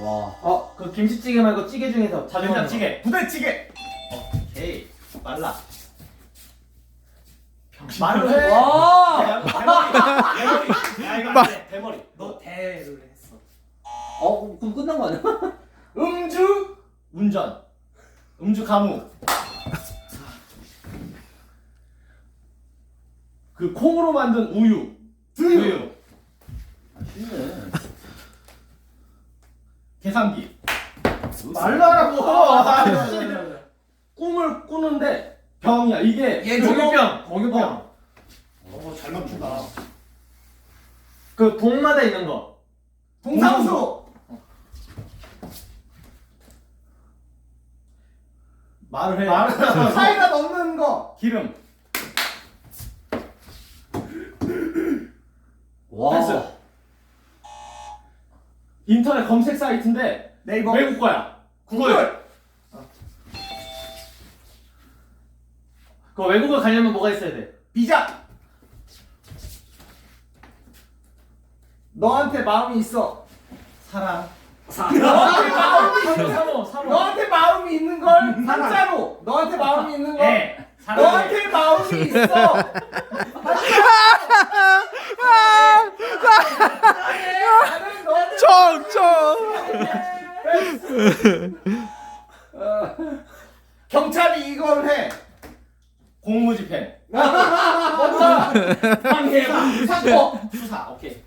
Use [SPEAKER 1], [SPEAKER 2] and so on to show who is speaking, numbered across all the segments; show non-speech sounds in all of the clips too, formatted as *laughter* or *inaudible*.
[SPEAKER 1] 와.
[SPEAKER 2] 어, 그 김치찌개 말고 찌개 중에서 자주 먹는 거.
[SPEAKER 3] 된장찌개.
[SPEAKER 4] 부대찌개.
[SPEAKER 3] 오케이. 빨라. 말로 해.
[SPEAKER 2] 와!
[SPEAKER 3] 대머리. 야 이거 안 돼. 대머리.
[SPEAKER 4] 너 대를 했어.
[SPEAKER 1] 어, 그럼 끝난 거 아니야? *laughs*
[SPEAKER 3] 음주 운전. 음주 가무. 그 콩으로 만든 우유. 두유.
[SPEAKER 1] 아, 쉽네.
[SPEAKER 3] 계산기.
[SPEAKER 2] 말로 하라고!
[SPEAKER 3] 아, 꿈을 꾸는데 병이야. 이게
[SPEAKER 4] 얘
[SPEAKER 2] 공유병! 공유병.
[SPEAKER 3] 어.
[SPEAKER 4] 어, 잘 맞춘다.
[SPEAKER 2] 그 동마다 있는 거.
[SPEAKER 4] 동사무소.
[SPEAKER 3] 말을 해.
[SPEAKER 4] 사이다 *laughs* 넣는 거.
[SPEAKER 3] 기름.
[SPEAKER 1] 와.
[SPEAKER 3] 패스. 인터넷 검색 사이트인데
[SPEAKER 4] 네이버.
[SPEAKER 3] 외국 거야.
[SPEAKER 4] 구글.
[SPEAKER 2] 그 외국어 가려면 뭐가 있어야 돼?
[SPEAKER 4] 비자. 너한테 마음이 있어.
[SPEAKER 3] 사랑.
[SPEAKER 4] 너한테 마음이 있어.
[SPEAKER 2] 사모, 사모.
[SPEAKER 4] 너한테 마음이 있는 걸 한자로. 너한테 마음이 있는 걸.
[SPEAKER 3] 예. 사랑.
[SPEAKER 4] 너한테 마음이 있어. 나는 너한테
[SPEAKER 5] 청,
[SPEAKER 4] 경찰이 이걸 해.
[SPEAKER 3] 공무집행.
[SPEAKER 4] 뭔가 방해봐. 사고.
[SPEAKER 3] 수사. 오케이.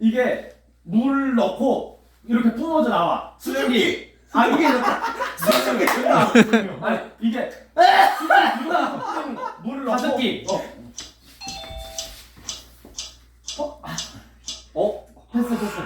[SPEAKER 3] 이게 물 넣고 이렇게 뿜어져 나와.
[SPEAKER 4] 수증기.
[SPEAKER 3] 아 이게 수증기. 아니 이게 수증기 물을 넣고
[SPEAKER 2] 가습기.
[SPEAKER 3] 어.
[SPEAKER 1] 어?
[SPEAKER 2] 패스, 패스.